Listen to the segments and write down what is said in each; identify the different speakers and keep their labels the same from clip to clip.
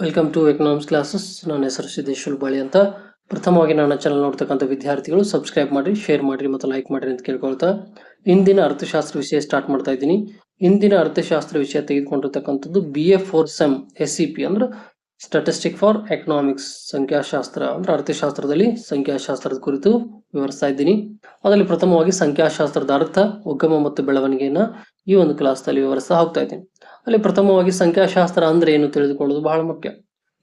Speaker 1: Welcome to economics classes ನನ್ನ ಹೆಸರು ಸಿದ್ದೇಶ್ವರ ಬಾಳಿ ಅಂತ. ಪ್ರಥಮವಾಗಿ ನನ್ನ ಚಾನಲ್ ನೋಡ್ತಕ್ಕಂಥ ವಿದ್ಯಾರ್ಥಿಗಳು ಸಬ್ಸ್ಕ್ರೈಬ್ ಮಾಡಿ ಶೇರ್ ಮಾಡಿರಿ ಮತ್ತು ಲೈಕ್ ಮಾಡಿರಿ ಅಂತ ಕೇಳ್ಕೊಳ್ತಾ ಇಂದಿನ ಅರ್ಥಶಾಸ್ತ್ರ ವಿಷಯ ಸ್ಟಾರ್ಟ್ ಮಾಡ್ತಾ ಇದ್ದೀನಿ. ಇಂದಿನ ಅರ್ಥಶಾಸ್ತ್ರ ವಿಷಯ ತೆಗೆದುಕೊಂಡಿರ್ತಕ್ಕಂಥದ್ದು B A four sem S C P ಅಂದ್ರೆ ಸ್ಟಾಟಿಸ್ಟಿಕ್ ಫಾರ್ ಎಕನಾಮಿಕ್ಸ್ ಸಂಖ್ಯಾಶಾಸ್ತ್ರ ಅಂದ್ರೆ ಅರ್ಥಶಾಸ್ತ್ರದಲ್ಲಿ ಸಂಖ್ಯಾಶಾಸ್ತ್ರದ ಕುರಿತು ವಿವರಿಸ್ತಾ ಇದ್ದೀನಿ. ಅದರಲ್ಲಿ ಪ್ರಥಮವಾಗಿ ಸಂಖ್ಯಾಶಾಸ್ತ್ರದ ಅರ್ಥ ಉಗಮ ಮತ್ತು ಬೆಳವಣಿಗೆಯನ್ನ ಈ ಒಂದು ಕ್ಲಾಸ್ನಲ್ಲಿ ವಿವರಿಸ್ತಾ ಹೋಗ್ತಾ ಇದ್ದೀನಿ. ಅಲ್ಲಿ ಪ್ರಥಮವಾಗಿ ಸಂಖ್ಯಾಶಾಸ್ತ್ರ ಅಂದ್ರೆ ಏನು ತಿಳಿದುಕೊಳ್ಳೋದು? ಬಹಳ ಮುಖ್ಯ.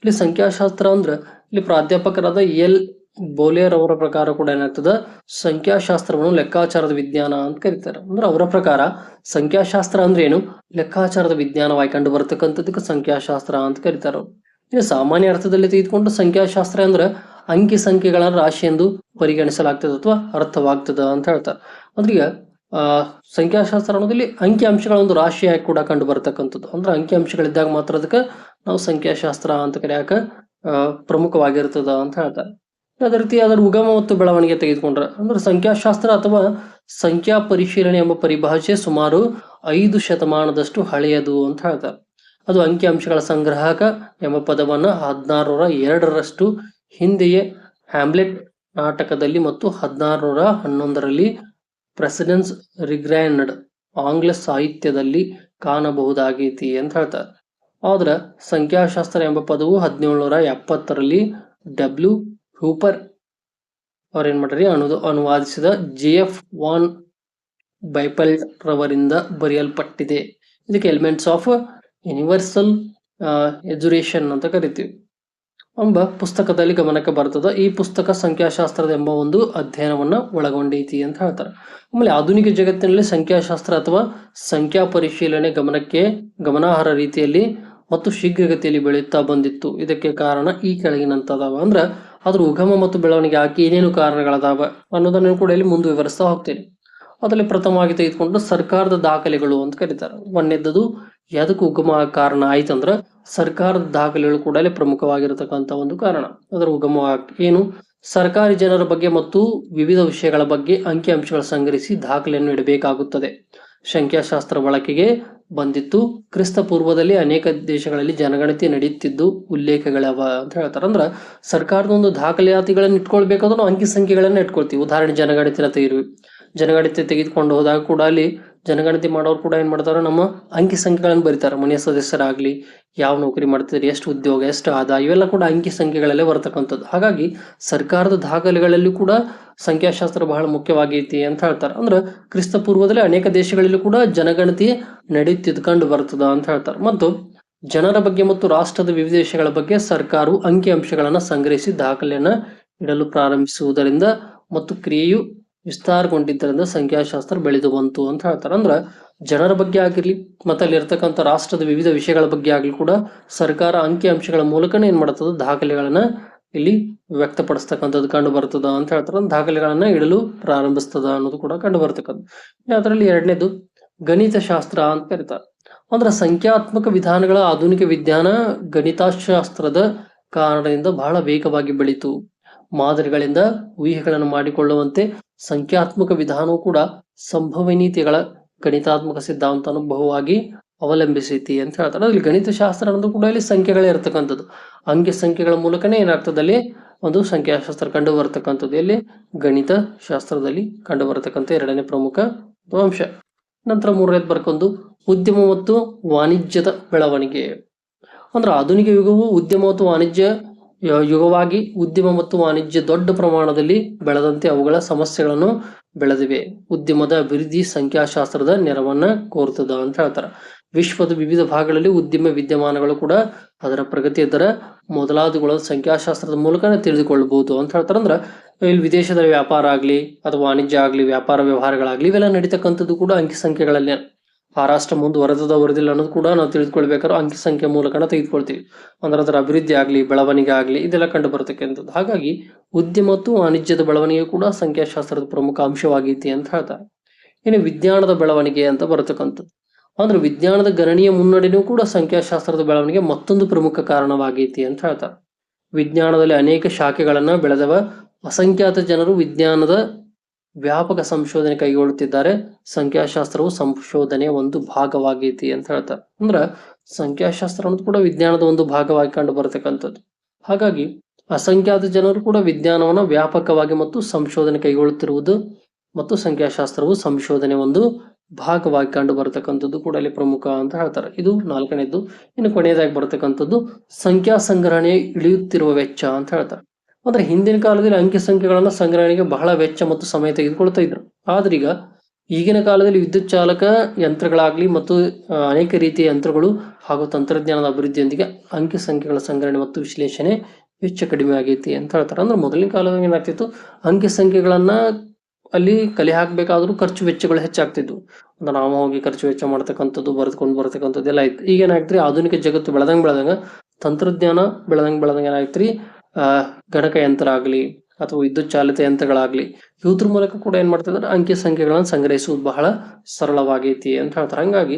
Speaker 1: ಇಲ್ಲಿ ಸಂಖ್ಯಾಶಾಸ್ತ್ರ ಅಂದ್ರೆ ಇಲ್ಲಿ ಪ್ರಾಧ್ಯಾಪಕರಾದ ಎಲ್. ಬೋಲಿಯರ್ ಅವರ ಪ್ರಕಾರ ಕೂಡ ಏನಾಗ್ತದೆ? ಸಂಖ್ಯಾಶಾಸ್ತ್ರವನ್ನು ಲೆಕ್ಕಾಚಾರದ ವಿಜ್ಞಾನ ಅಂತ ಕರೀತಾರೆ. ಅಂದ್ರೆ ಅವರ ಪ್ರಕಾರ ಸಂಖ್ಯಾಶಾಸ್ತ್ರ ಅಂದ್ರೆ ಏನು? ಲೆಕ್ಕಾಚಾರದ ವಿಜ್ಞಾನವಾಗಿ ಕಂಡು ಬರ್ತಕ್ಕಂಥದಕ್ಕೆ ಸಂಖ್ಯಾಶಾಸ್ತ್ರ ಅಂತ ಕರೀತಾರೆ. ಇನ್ನು ಸಾಮಾನ್ಯ ಅರ್ಥದಲ್ಲಿ ತೆಗೆದುಕೊಂಡು ಸಂಖ್ಯಾಶಾಸ್ತ್ರ ಅಂದ್ರೆ ಅಂಕಿ ಸಂಖ್ಯೆಗಳ ರಾಶಿ ಎಂದು ಪರಿಗಣಿಸಲಾಗ್ತದೆ ಅಥವಾ ಅರ್ಥವಾಗ್ತದ ಅಂತ ಹೇಳ್ತಾರೆ. ಅಂದ್ರೆ ಸಂಖ್ಯಾಶಾಸ್ತ್ರ ಅನ್ನೋದಲ್ಲಿ ಅಂಕಿ ಅಂಶಗಳ ಒಂದು ರಾಶಿಯಾಗಿ ಕೂಡ ಕಂಡು ಬರ್ತಕ್ಕಂಥದ್ದು. ಅಂದ್ರೆ ಅಂಕಿ ಅಂಶಗಳಿದ್ದಾಗ ಮಾತ್ರ ಅದಕ್ಕೆ ನಾವು ಸಂಖ್ಯಾಶಾಸ್ತ್ರ ಅಂತ ಕರೆಯಕ ಪ್ರಮುಖವಾಗಿರ್ತದ ಅಂತ ಹೇಳ್ತಾರೆ. ಅದೇ ರೀತಿ ಅದರ ಉಗಮ ಮತ್ತು ಬೆಳವಣಿಗೆ ತೆಗೆದುಕೊಂಡ್ರೆ, ಅಂದ್ರೆ ಸಂಖ್ಯಾಶಾಸ್ತ್ರ ಅಥವಾ ಸಂಖ್ಯಾ ಪರಿಶೀಲನೆ ಎಂಬ ಪರಿಭಾಷೆ ಸುಮಾರು ಐದು ಶತಮಾನದಷ್ಟು ಹಳೆಯದು ಅಂತ ಹೇಳ್ತಾರೆ. ಅದು ಅಂಕಿ ಅಂಶಗಳ ಸಂಗ್ರಾಹಕ ಎಂಬ ಪದವನ್ನ ಹದಿನಾರುನೂರ ಎರಡರಷ್ಟು ಹಿಂದೆಯೇ ಹ್ಯಾಮ್ಲೆಟ್ ನಾಟಕದಲ್ಲಿ ಮತ್ತು ಹದಿನಾರುನೂರ ಹನ್ನೊಂದರಲ್ಲಿ ಪ್ರೆಸಿಡೆನ್ಸ್ ರಿಗ್ರ್ಯಾಂಡ್ ಆಂಗ್ಲ ಸಾಹಿತ್ಯದಲ್ಲಿ ಕಾಣಬಹುದಾಗೈತಿ ಅಂತ ಹೇಳ್ತಾರೆ. ಆದ್ರೆ ಸಂಖ್ಯಾಶಾಸ್ತ್ರ ಎಂಬ ಪದವು ಹದಿನೇಳುನೂರ ಎಪ್ಪತ್ತರಲ್ಲಿ ಡಬ್ಲ್ಯೂ ಹೂಪರ್ ಅವ್ರೇನ್ ಮಾಡ್ರಿ? ಅನು ಅನುವಾದಿಸಿದ ಜೆ ಎಫ್ ವಾನ್ ಬೈಪಲ್ ರವರಿಂದ ಬರೆಯಲ್ಪಟ್ಟಿದೆ. ಇದಕ್ಕೆ ಎಲಿಮೆಂಟ್ಸ್ ಆಫ್ ಯೂನಿವರ್ಸಲ್ ಎಜುರೇಷನ್ ಅಂತ ಕರಿತೀವಿ. ಎಂಬ ಪುಸ್ತಕದಲ್ಲಿ ಗಮನಕ್ಕೆ ಬರ್ತದೆ ಈ ಪುಸ್ತಕ ಸಂಖ್ಯಾಶಾಸ್ತ್ರದ ಎಂಬ ಒಂದು ಅಧ್ಯಯನವನ್ನ ಒಳಗೊಂಡೈತಿ ಅಂತ ಹೇಳ್ತಾರೆ. ಆಮೇಲೆ ಆಧುನಿಕ ಜಗತ್ತಿನಲ್ಲಿ ಸಂಖ್ಯಾಶಾಸ್ತ್ರ ಅಥವಾ ಸಂಖ್ಯಾ ಪರಿಶೀಲನೆ ಗಮನಕ್ಕೆ ಗಮನಾರ್ಹ ರೀತಿಯಲ್ಲಿ ಮತ್ತು ಶೀಘ್ರಗತಿಯಲ್ಲಿ ಬೆಳೆಯುತ್ತಾ ಬಂದಿತ್ತು. ಇದಕ್ಕೆ ಕಾರಣ ಈ ಕೆಳಗಿನಂತದಾವ. ಅಂದ್ರೆ ಅದ್ರ ಉಗಮ ಮತ್ತು ಬೆಳವಣಿಗೆ ಆಕೆ ಏನೇನು ಕಾರಣಗಳದಾವ ಅನ್ನೋದನ್ನು ಕೂಡ ಇಲ್ಲಿ ಮುಂದೆ ವಿವರಿಸ್ತಾ ಹೋಗ್ತೇನೆ. ಅದರಲ್ಲಿ ಪ್ರಥಮವಾಗಿ ತೆಗೆದುಕೊಂಡು ಸರ್ಕಾರದ ದಾಖಲೆಗಳು ಅಂತ ಕರೀತಾರೆ. ಒಂದೆದ್ದು ಯಾವುದಕ್ಕೂ ಉಗಮ ಕಾರಣ ಆಯ್ತಂದ್ರ ಸರ್ಕಾರದ ದಾಖಲೆಗಳು ಕೂಡ ಇಲ್ಲಿ ಪ್ರಮುಖವಾಗಿರತಕ್ಕಂತ ಒಂದು ಕಾರಣ. ಅದರ ಉಗಮ ಏನು? ಸರ್ಕಾರಿ ಜನರ ಬಗ್ಗೆ ಮತ್ತು ವಿವಿಧ ವಿಷಯಗಳ ಬಗ್ಗೆ ಅಂಕಿಅಂಶಗಳು ಸಂಗ್ರಹಿಸಿ ದಾಖಲೆಯನ್ನು ಇಡಬೇಕಾಗುತ್ತದೆ. ಸಂಖ್ಯಾಶಾಸ್ತ್ರ ಬಳಕೆಗೆ ಬಂದಿತ್ತು. ಕ್ರಿಸ್ತ ಪೂರ್ವದಲ್ಲಿ ಅನೇಕ ದೇಶಗಳಲ್ಲಿ ಜನಗಣತಿ ನಡೆಯುತ್ತಿದ್ದು, ಉಲ್ಲೇಖಗಳವ ಅಂತ ಹೇಳ್ತಾರೆ. ಅಂದ್ರೆ ಸರ್ಕಾರದ ಒಂದು ದಾಖಲೆಯಾತಿಗಳನ್ನು ಇಟ್ಕೊಳ್ಬೇಕಾದ್ರೂ ಅಂಕಿ ಸಂಖ್ಯೆಗಳನ್ನ ಇಟ್ಕೊಳ್ತೀವಿ. ಉದಾಹರಣೆ ಜನಗಣತಿನ ತೆಗಿರಿ ಜನಗಣತಿ ತೆಗೆದುಕೊಂಡು ಹೋದಾಗ ಕೂಡ ಅಲ್ಲಿ ಜನಗಣತಿ ಮಾಡೋರು ಕೂಡ ಏನ್ ಮಾಡ್ತಾರೆ, ನಮ್ಮ ಅಂಕಿ ಸಂಖ್ಯೆಗಳನ್ನು ಬರೀತಾರೆ. ಮನೆಯ ಸದಸ್ಯರಾಗ್ಲಿ, ಯಾವ ನೌಕರಿ ಮಾಡ್ತಿದ್ರಿ, ಎಷ್ಟು ಉದ್ಯೋಗ, ಎಷ್ಟು ಆದಾಯ, ಇವೆಲ್ಲ ಕೂಡ ಅಂಕಿ ಸಂಖ್ಯೆಗಳಲ್ಲೇ ಬರ್ತಕ್ಕಂಥದ್ದು. ಹಾಗಾಗಿ ಸರ್ಕಾರದ ದಾಖಲೆಗಳಲ್ಲಿ ಕೂಡ ಸಂಖ್ಯಾಶಾಸ್ತ್ರ ಬಹಳ ಮುಖ್ಯವಾಗೈತಿ ಅಂತ ಹೇಳ್ತಾರೆ. ಅಂದ್ರೆ ಕ್ರಿಸ್ತ ಪೂರ್ವದಲ್ಲಿ ಅನೇಕ ದೇಶಗಳಲ್ಲಿ ಕೂಡ ಜನಗಣತಿ ನಡೆಯುತ್ತಿದ್ಕೊಂಡು ಬರ್ತದ ಅಂತ ಹೇಳ್ತಾರೆ. ಮತ್ತು ಜನರ ಬಗ್ಗೆ ಮತ್ತು ರಾಷ್ಟ್ರದ ವಿವಿಧ ದೇಶಗಳ ಬಗ್ಗೆ ಸರ್ಕಾರವು ಅಂಕಿ ಅಂಶಗಳನ್ನು ಸಂಗ್ರಹಿಸಿ ದಾಖಲೆಯನ್ನು ಇಡಲು ಪ್ರಾರಂಭಿಸುವುದರಿಂದ ಮತ್ತು ಕ್ರಿಯೆಯು ವಿಸ್ತಾರಗೊಂಡಿದ್ದರಿಂದ ಸಂಖ್ಯಾಶಾಸ್ತ್ರ ಬೆಳೆದು ಬಂತು ಅಂತ ಹೇಳ್ತಾರೆ. ಅಂದ್ರೆ ಜನರ ಬಗ್ಗೆ ಆಗಿರ್ಲಿ ಮತ್ತೆ ಅಲ್ಲಿ ಇರ್ತಕ್ಕಂಥ ರಾಷ್ಟ್ರದ ವಿವಿಧ ವಿಷಯಗಳ ಬಗ್ಗೆ ಆಗ್ಲಿ ಕೂಡ ಸರ್ಕಾರ ಅಂಕಿ ಅಂಶಗಳ ಮೂಲಕನೇ ಏನ್ ಮಾಡ್ತದ, ದಾಖಲೆಗಳನ್ನ ಇಲ್ಲಿ ವ್ಯಕ್ತಪಡಿಸ್ತಕ್ಕಂಥದ್ದು ಕಂಡು ಬರ್ತದ ಅಂತ ಹೇಳ್ತಾರೆ. ದಾಖಲೆಗಳನ್ನ ಇಡಲು ಪ್ರಾರಂಭಿಸ್ತದ ಅನ್ನೋದು ಕೂಡ ಕಂಡು ಬರ್ತಕ್ಕಂಥ ಅದರಲ್ಲಿ ಎರಡನೇದು ಗಣಿತಶಾಸ್ತ್ರ ಅಂತ ಕರೀತಾರೆ. ಅಂದ್ರೆ ಸಂಖ್ಯಾತ್ಮಕ ವಿಧಾನಗಳ ಆಧುನಿಕ ವಿಜ್ಞಾನ ಗಣಿತಶಾಸ್ತ್ರದ ಕಾರಣದಿಂದ ಬಹಳ ವೇಗವಾಗಿ ಬೆಳೀತು. ಮಾದರಿಗಳಿಂದ ಊಹೆಗಳನ್ನು ಮಾಡಿಕೊಳ್ಳುವಂತೆ ಸಂಖ್ಯಾತ್ಮಕ ವಿಧಾನವು ಕೂಡ ಸಂಭವನೀಯತೆಗಳ ಗಣಿತಾತ್ಮಕ ಸಿದ್ಧಾಂತ ಬಹುವಾಗಿ ಅವಲಂಬಿಸೈತಿ ಅಂತ ಹೇಳ್ತಾರೆ. ಅಲ್ಲಿ ಗಣಿತಶಾಸ್ತ್ರ ಅನ್ನೋದು ಕೂಡ ಇಲ್ಲಿ ಸಂಖ್ಯೆಗಳೇ ಇರ್ತಕ್ಕಂಥದ್ದು. ಅಂಕಿ ಸಂಖ್ಯೆಗಳ ಮೂಲಕನೇ ಏನಾಗ್ತದೆ ಅಲ್ಲಿ ಒಂದು ಸಂಖ್ಯಾಶಾಸ್ತ್ರ ಕಂಡು ಬರ್ತಕ್ಕಂಥದ್ದು ಇಲ್ಲಿ ಗಣಿತ ಶಾಸ್ತ್ರದಲ್ಲಿ ಕಂಡು ಬರತಕ್ಕಂಥ ಎರಡನೇ ಪ್ರಮುಖ ಅಂಶ ನಂತರ ಮೂರನೇದು ಬರ್ಕೊಂಡು ಉದ್ಯಮ ಮತ್ತು ವಾಣಿಜ್ಯದ ಬೆಳವಣಿಗೆ. ಅಂದ್ರೆ ಆಧುನಿಕ ಯುಗವು ಉದ್ಯಮ ಮತ್ತು ವಾಣಿಜ್ಯ ಯುಗವಾಗಿ ಉದ್ಯಮ ಮತ್ತು ವಾಣಿಜ್ಯ ದೊಡ್ಡ ಪ್ರಮಾಣದಲ್ಲಿ ಬೆಳೆದಂತೆ ಅವುಗಳ ಸಮಸ್ಯೆಗಳನ್ನು ಬೆಳೆದಿವೆ. ಉದ್ಯಮದ ಅಭಿವೃದ್ಧಿ ಸಂಖ್ಯಾಶಾಸ್ತ್ರದ ನೆರವನ್ನ ಕೋರ್ತದ ಅಂತ ಹೇಳ್ತಾರೆ. ವಿಶ್ವದ ವಿವಿಧ ಭಾಗಗಳಲ್ಲಿ ಉದ್ಯಮ ವಿದ್ಯಮಾನಗಳು ಕೂಡ ಅದರ ಪ್ರಗತಿಯ ದರ ಮೊದಲಾದವುಗಳ ಸಂಖ್ಯಾಶಾಸ್ತ್ರದ ಮೂಲಕನೇ ತಿಳಿದುಕೊಳ್ಳಬಹುದು ಅಂತ ಹೇಳ್ತಾರೆ. ಅಂದ್ರೆ ಇಲ್ಲಿ ವಿದೇಶದ ವ್ಯಾಪಾರ ಆಗಲಿ ಅಥವಾ ವಾಣಿಜ್ಯ ಆಗಲಿ ವ್ಯಾಪಾರ ವ್ಯವಹಾರಗಳಾಗಲಿ ಇವೆಲ್ಲ ನಡೀತಕ್ಕಂಥದ್ದು ಕೂಡ ಅಂಕಿ ಸಂಖ್ಯೆಗಳಲ್ಲೇ. ಆ ರಾಷ್ಟ್ರ ಮುಂದುವರೆದದ ವರದಿಲ್ಲ ಅನ್ನೋದು ಕೂಡ ನಾವು ತಿಳಿದುಕೊಳ್ಬೇಕಾದ್ರೆ ಅಂಕಿ ಸಂಖ್ಯೆ ಮೂಲಕನ ತೆಗೆದುಕೊಳ್ತೀವಿ. ಅಂದ್ರೆ ಅದರ ಅಭಿವೃದ್ಧಿ ಆಗಲಿ, ಬೆಳವಣಿಗೆ ಆಗಲಿ, ಇದೆಲ್ಲ ಕಂಡು ಬರ್ತಕ್ಕಂಥದ್ದು ಹಾಗಾಗಿ ಉದ್ಯಮ ಮತ್ತು ವಾಣಿಜ್ಯದ ಬೆಳವಣಿಗೆ ಕೂಡ ಸಂಖ್ಯಾಶಾಸ್ತ್ರದ ಪ್ರಮುಖ ಅಂಶವಾಗೈತಿ ಅಂತ ಹೇಳ್ತಾರೆ. ಇನ್ನು ವಿಜ್ಞಾನದ ಬೆಳವಣಿಗೆ ಅಂತ ಬರತಕ್ಕಂಥದ್ದು. ಅಂದ್ರೆ ವಿಜ್ಞಾನದ ಗಣನೀಯ ಮುನ್ನಡೆನೂ ಕೂಡ ಸಂಖ್ಯಾಶಾಸ್ತ್ರದ ಬೆಳವಣಿಗೆ ಮತ್ತೊಂದು ಪ್ರಮುಖ ಕಾರಣವಾಗೈತಿ ಅಂತ ಹೇಳ್ತಾರೆ. ವಿಜ್ಞಾನದಲ್ಲಿ ಅನೇಕ ಶಾಖೆಗಳನ್ನ ಬೆಳೆದವ ಅಸಂಖ್ಯಾತ ಜನರು ವಿಜ್ಞಾನದ ವ್ಯಾಪಕ ಸಂಶೋಧನೆ ಕೈಗೊಳ್ಳುತ್ತಿದ್ದಾರೆ. ಸಂಖ್ಯಾಶಾಸ್ತ್ರವು ಸಂಶೋಧನೆಯ ಒಂದು ಭಾಗವಾಗೈತಿ ಅಂತ ಹೇಳ್ತಾರೆ. ಅಂದ್ರ ಸಂಖ್ಯಾಶಾಸ್ತ್ರ ಅನ್ನೋದು ಕೂಡ ವಿಜ್ಞಾನದ ಒಂದು ಭಾಗವಾಗಿ ಕಂಡು ಬರತಕ್ಕಂಥದ್ದು. ಹಾಗಾಗಿ ಅಸಂಖ್ಯಾತ ಜನರು ಕೂಡ ವಿಜ್ಞಾನವನ್ನು ವ್ಯಾಪಕವಾಗಿ ಮತ್ತು ಸಂಶೋಧನೆ ಕೈಗೊಳ್ಳುತ್ತಿರುವುದು ಮತ್ತು ಸಂಖ್ಯಾಶಾಸ್ತ್ರವು ಸಂಶೋಧನೆ ಒಂದು ಭಾಗವಾಗಿ ಕಂಡು ಬರತಕ್ಕಂಥದ್ದು ಕೂಡ ಇಲ್ಲಿ ಪ್ರಮುಖ ಅಂತ ಹೇಳ್ತಾರೆ. ಇದು ನಾಲ್ಕನೇದು ಇನ್ನು ಕೊನೆಯದಾಗಿ ಬರತಕ್ಕಂಥದ್ದು ಸಂಖ್ಯಾ ಸಂಗ್ರಹಣೆ ಇಳಿಯುತ್ತಿರುವ ವೆಚ್ಚ ಅಂತ ಹೇಳ್ತಾರೆ. ಅಂದ್ರೆ ಹಿಂದಿನ ಕಾಲದಲ್ಲಿ ಅಂಕಿ ಸಂಖ್ಯೆಗಳನ್ನು ಸಂಗ್ರಹಣೆಗೆ ಬಹಳ ವೆಚ್ಚ ಮತ್ತು ಸಮಯ ತೆಗೆದುಕೊಳ್ತಾ ಇದ್ರು. ಆದ್ರೀಗ ಈಗಿನ ಕಾಲದಲ್ಲಿ ವಿದ್ಯುತ್ ಚಾಲಕ ಯಂತ್ರಗಳಾಗ್ಲಿ ಮತ್ತು ಅನೇಕ ರೀತಿಯ ಯಂತ್ರಗಳು ಹಾಗೂ ತಂತ್ರಜ್ಞಾನದ ಅಭಿವೃದ್ಧಿಯೊಂದಿಗೆ ಅಂಕಿ ಸಂಖ್ಯೆಗಳ ಸಂಗ್ರಹಣೆ ಮತ್ತು ವಿಶ್ಲೇಷಣೆ ವೆಚ್ಚ ಕಡಿಮೆ ಆಗೈತಿ ಅಂತ ಹೇಳ್ತಾರೆ. ಅಂದ್ರೆ ಮೊದಲಿನ ಕಾಲದಾಗ ಏನಾಗ್ತಿತ್ತು? ಅಂಕಿ ಸಂಖ್ಯೆಗಳನ್ನ ಅಲ್ಲಿ ಕಲೆ ಹಾಕಬೇಕಾದ್ರೂ ಖರ್ಚು ವೆಚ್ಚಗಳು ಹೆಚ್ಚಾಗ್ತಿದ್ವು. ಅಂದ್ರೆ ನಾವು ಹೋಗಿ ಖರ್ಚು ವೆಚ್ಚ ಮಾಡ್ತಕ್ಕಂಥದ್ದು, ಬರೆದುಕೊಂಡು ಬರ್ತಕ್ಕಂಥದ್ದು ಎಲ್ಲ ಆಯ್ತು. ಈಗ ಆಧುನಿಕ ಜಗತ್ತು ಬೆಳೆದಂಗೆ ಬೆಳೆದಂಗೆ, ತಂತ್ರಜ್ಞಾನ ಬೆಳೆದಂಗೆ ಬೆಳೆದಂಗೆ ಏನಾಗ್ತ್ರಿ? ಗಣಕ ಯಂತ್ರ ಆಗಲಿ ಅಥವಾ ವಿದ್ಯುತ್ ಚಾಲಿತ ಯಂತ್ರಗಳಾಗ್ಲಿ, ಇವ್ರ ಮೂಲಕ ಕೂಡ ಏನ್ ಮಾಡ್ತಿದ್ದಾರೆ ಅಂಕಿ ಸಂಖ್ಯೆಗಳನ್ನ ಸಂಗ್ರಹಿಸುವುದು ಬಹಳ ಸರಳವಾಗೈತಿ ಅಂತ ಹೇಳ್ತಾರೆ. ಹಂಗಾಗಿ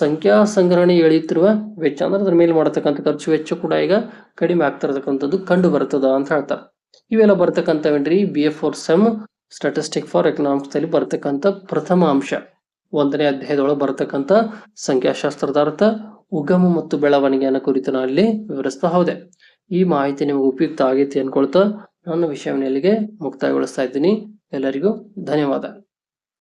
Speaker 1: ಸಂಖ್ಯಾ ಸಂಗ್ರಹಣೆ ಎಳೆಯುತ್ತಿರುವ ವೆಚ್ಚ ಅಂದ್ರೆ ಅದ್ರ ಮೇಲೆ ಮಾಡತಕ್ಕಂಥ ಖರ್ಚು ವೆಚ್ಚ ಕೂಡ ಈಗ ಕಡಿಮೆ ಆಗ್ತಿರತಕ್ಕಂಥದ್ದು ಕಂಡು ಬರ್ತದ ಅಂತ ಹೇಳ್ತಾರೆ. ಇವೆಲ್ಲ ಬರ್ತಕ್ಕಂಥವೇನ್ರಿ? B F four sem statistic for economics ಅಲ್ಲಿ ಬರ್ತಕ್ಕಂಥ ಪ್ರಥಮ ಅಂಶ. ಒಂದನೇ ಅಧ್ಯಾಯದೊಳಗೆ ಬರ್ತಕ್ಕಂಥ ಸಂಖ್ಯಾಶಾಸ್ತ್ರದ ಅರ್ಥ, ಉಗಮ ಮತ್ತು ಬೆಳವಣಿಗೆಯನ್ನು ಕುರಿತು ನಾನು ಅಲ್ಲಿ ವಿವರಿಸ್ತಾ ಹೋದೆ. ಈ ಮಾಹಿತಿ ನಿಮಗೆ ಉಪಯುಕ್ತ ಆಗೈತಿ ಅನ್ಕೊಳ್ತಾ ನನ್ನ ವಿಷಯವನ್ನು ಇಲ್ಲಿಗೆ ಮುಕ್ತಾಯಗೊಳಿಸ್ತಾ ಇದ್ದೀನಿ. ಎಲ್ಲರಿಗೂ ಧನ್ಯವಾದ.